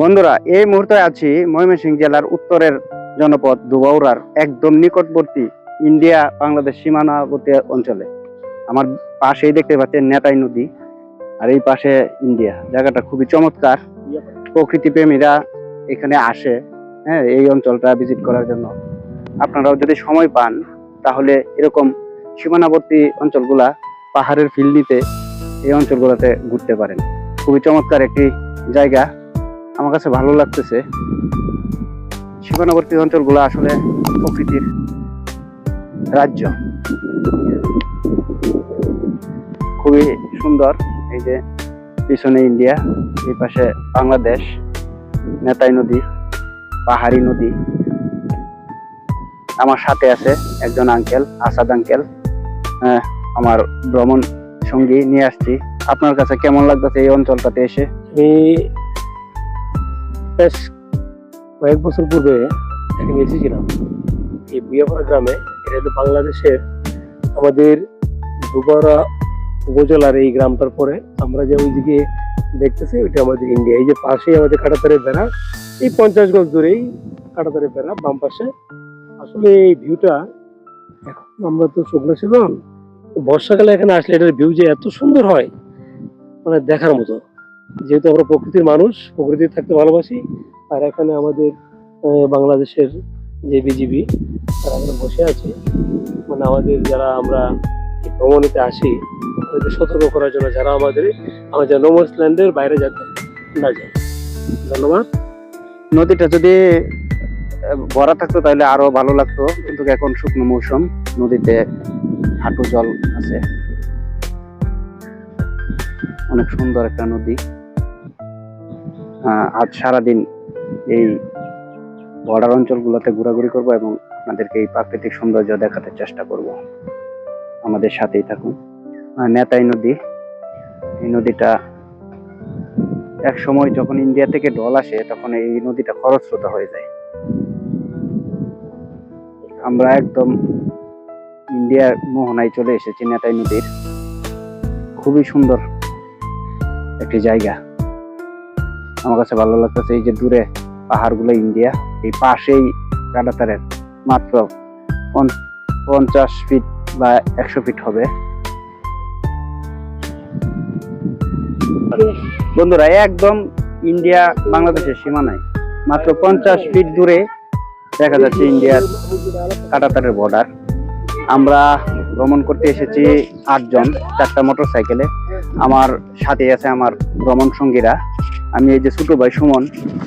বন্ধুরা, এই মুহূর্তে আছি ময়মনসিংহ জেলার উত্তরের জনপদ দুবাউরার একদম নিকটবর্তী ইন্ডিয়া বাংলাদেশ সীমানাবর্তী অঞ্চলে। আমার পাশেই দেখতে পাচ্ছেন নেতাই নদী, আর এই পাশে ইন্ডিয়া। জায়গাটা খুবই চমৎকার। প্রকৃতি প্রেমীরা এখানে আসে হ্যাঁ এই অঞ্চলটা ভিজিট করার জন্য। আপনারাও যদি সময় পান, তাহলে এরকম সীমানাবর্তী অঞ্চলগুলা, পাহাড়ের ফিল নিতে এই অঞ্চলগুলোতে ঘুরতে পারেন। খুবই চমৎকার একটি জায়গা। আমার কাছে ভালো লাগতেছে। সীমানাবর্তী অঞ্চলগুলো আসলে প্রকৃতির রাজ্য। খুবই সুন্দর এই যে পিছনে ইন্ডিয়া এই পাশে বাংলাদেশ নেতাই নদী পাহাড়ি নদী। আমার সাথে আছে একজন আঙ্কেল আসাদ আঙ্কেল হ্যাঁ, আমার ভ্রমণ সঙ্গী নিয়ে আসছি। আপনার কাছে কেমন লাগতেছে এই অঞ্চলটাতে এসে? আমি বেশ কয়েক বছর পূর্বে এখানে এসেছিলাম। এই বিয়াপাড়া গ্রামে, এটা হলো বাংলাদেশের আমাদের দুবারা উপজেলার এই গ্রামটার পরে আমরা যে ওইদিকে দেখতেছি, ওইটা আমাদের ইন্ডিয়া এই যে পাশেই আমাদের কাটাতারের বেড়া, এই পঞ্চাশ গজ দূরেই কাটাতারের বেড়া, বাম পাশে। আসলে এই ভিউটা এখন আমরা তো শুকনো ছিলাম বর্ষাকালে এখানে আসলে এটার ভিউ যে এত সুন্দর হয় মানে দেখার মতো। যেহেতু আমরা প্রকৃতির মানুষ প্রকৃতি থাকতে ভালোবাসি, আর এখানে আমাদের বাংলাদেশের যে বিজিবি, তারা এখানে বসে আছে। মানে আমাদের যারা আমরা ভ্রমণেতে আসি, তাদেরকে সতর্ক করার জন্য যারা আমাদের আমাদের নোমস ল্যান্ডের বাইরে যাতে না যায়। ধন্যবাদ। নদীটা যদি ভরা থাকতো তাহলে আরও ভালো লাগতো। কিন্তু এখন শুকনো মৌসুম, নদীতে হাঁটু জল আছে। অনেক সুন্দর একটা নদী। আজ সারাদিন এই বর্ডার অঞ্চলগুলোতে ঘোরাঘুরি করব এবং আপনাদেরকে এই প্রাকৃতিক সৌন্দর্য দেখাতে চেষ্টা করব। আমাদের সাথেই থাকুন। নেতাই নদী, এই নদীটা এক সময় যখন ইন্ডিয়া থেকে ডল আসে, তখন এই নদীটা খরস্রোত হয়ে যায়। আমরা একদম ইন্ডিয়ার মোহনায় চলে এসেছি নেতাই নদীর। খুবই সুন্দর একটি জায়গা। আমার কাছে ভালো লাগতেছে এই যে দূরে পাহাড়গুলো ইন্ডিয়া, এই পাশেই কাটাতারের মাত্র পঞ্চ- পঞ্চাশ ফিট বা একশো ফিট হবে। বন্ধুরা, একদম ইন্ডিয়া বাংলাদেশের সীমানায় মাত্র পঞ্চাশ ফিট দূরে দেখা যাচ্ছে ইন্ডিয়ার কাটাতারের বর্ডার আমরা ভ্রমণ করতে এসেছি আটজন, চারটা মোটর সাইকেলে আমার সাথে আছে আমার ভ্রমণ সঙ্গীরা আমি এই যে ছোট ভাই সুমন,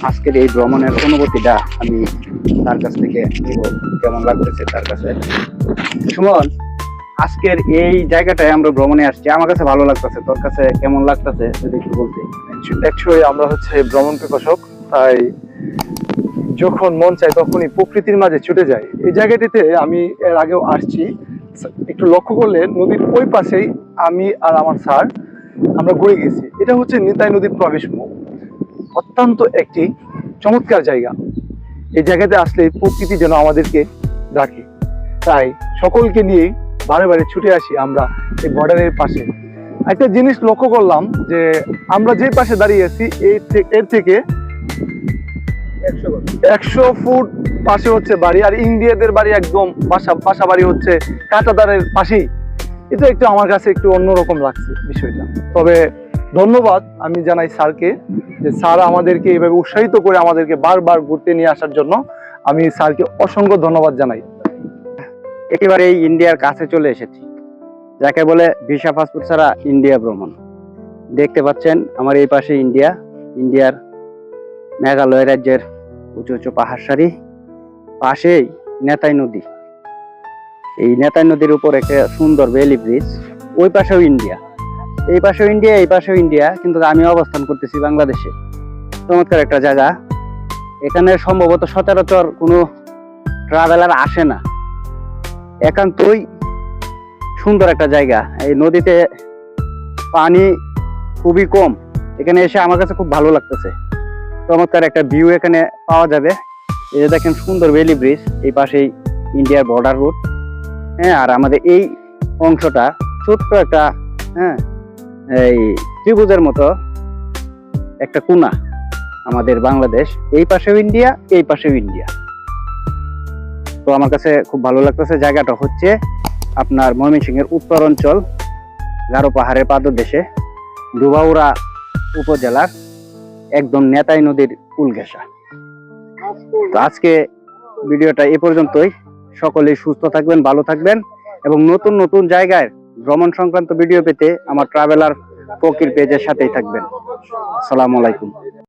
আজকের এই ভ্রমণের অনুভূতিটা আমি তার কাছ থেকে কেমন লাগতেছে তার কাছে? সুমন, আজকের এই জায়গাটায় আমরা ভ্রমণে আসছি। আমার কাছে ভালো লাগতেছে। তোর কাছে কেমন লাগতেছে? যদি একটু বলতে। অ্যাকচুয়ালি আমরা হচ্ছে ভ্রমণ পিপাসক তাই যখন মন চায় তখনই প্রকৃতির মাঝে ছুটে যায় এই জায়গাটিতে আমি এর আগেও আসছি। একটু লক্ষ্য করলে নদীর ওই পাশেই আমি আর আমার স্যার আমরা ঘুরে গেছি এটা হচ্ছে নিতাই নদীর প্রবেশ মুখ অত্যন্ত একটি চমৎকার জায়গা। এই জায়গাতে আসলে প্রকৃতি যেন আমাদেরকে ডাকে। তাই সকলকে নিয়ে বারে বারে ছুটে আসি আমরা এই বর্ডারের পাশে। একটা জিনিস লক্ষ্য করলাম যে আমরা যে পাশে দাঁড়িয়ে আছি এর থেকে একশো ফুট পাশে হচ্ছে বাড়ি, আর ইন্ডিয়াদের বাড়ি একদম বাসা বাসা বাড়ি হচ্ছে কাঁটাদারের পাশেই। এটা একটু আমার কাছে একটু অন্যরকম লাগছে বিষয়টা। তবে ধন্যবাদ আমি জানাই স্যারকে যে স্যার আমাদেরকে এইভাবে উৎসাহিত করে আমাদেরকে বারবার ঘুরতে নিয়ে আসার জন্য আমি স্যারকে অসংখ্য ধন্যবাদ জানাই। একেবারে এই ইন্ডিয়ার কাছে চলে এসেছি, যাকে বলে ভিসা পাসপোর্ট ছাড়া ইন্ডিয়া ভ্রমণ। দেখতে পাচ্ছেন আমার এই পাশে ইন্ডিয়া, ইন্ডিয়ার মেঘালয় রাজ্যের উঁচু উঁচু পাহাড় সারি পাশেই নেতাই নদী। এই নেতাই নদীর উপর একটা সুন্দর বেলি ব্রিজ, ওই পাশেও ইন্ডিয়া। এই পাশেও ইন্ডিয়া এই পাশেও ইন্ডিয়া কিন্তু আমি অবস্থান করতেছি বাংলাদেশে। চমৎকার একটা জায়গা। এখানে সম্ভবত সচরাচর কোনো ট্রাভেলার আসে না। একান্তই সুন্দর একটা জায়গা। এই নদীতে পানি খুবই কম। এখানে এসে আমার কাছে খুব ভালো লাগতেছে। চমৎকার একটা ভিউ এখানে পাওয়া যাবে। এই যে দেখেন সুন্দর ভ্যালি ব্রিজ এই পাশেই ইন্ডিয়ার বর্ডার রুট হ্যাঁ আর আমাদের এই অংশটা ছোট্ট একটা হ্যাঁ এই ত্রিভুজের মতো একটা কোনা আমাদের বাংলাদেশ, এই পাশেও ইন্ডিয়া, এই পাশেও ইন্ডিয়া। তো আমার কাছে খুব ভালো লাগতেছে জায়গাটা হচ্ছে আপনার ময়মনসিংহের উত্তর অঞ্চল, গারো পাহাড়ের পাদদেশে, ডুবাউড়া উপজেলার একদম নেতাই নদীর কুল ঘেঁষা তো আজকে ভিডিওটা এ পর্যন্তই। সকলেই সুস্থ থাকবেন, ভালো থাকবেন এবং নতুন নতুন জায়গায় ভ্রমণ সংক্রান্ত ভিডিও পেতে আমার ট্রাভেলার ফকির পেজের সাথেই থাকবেন। আসসালামু আলাইকুম।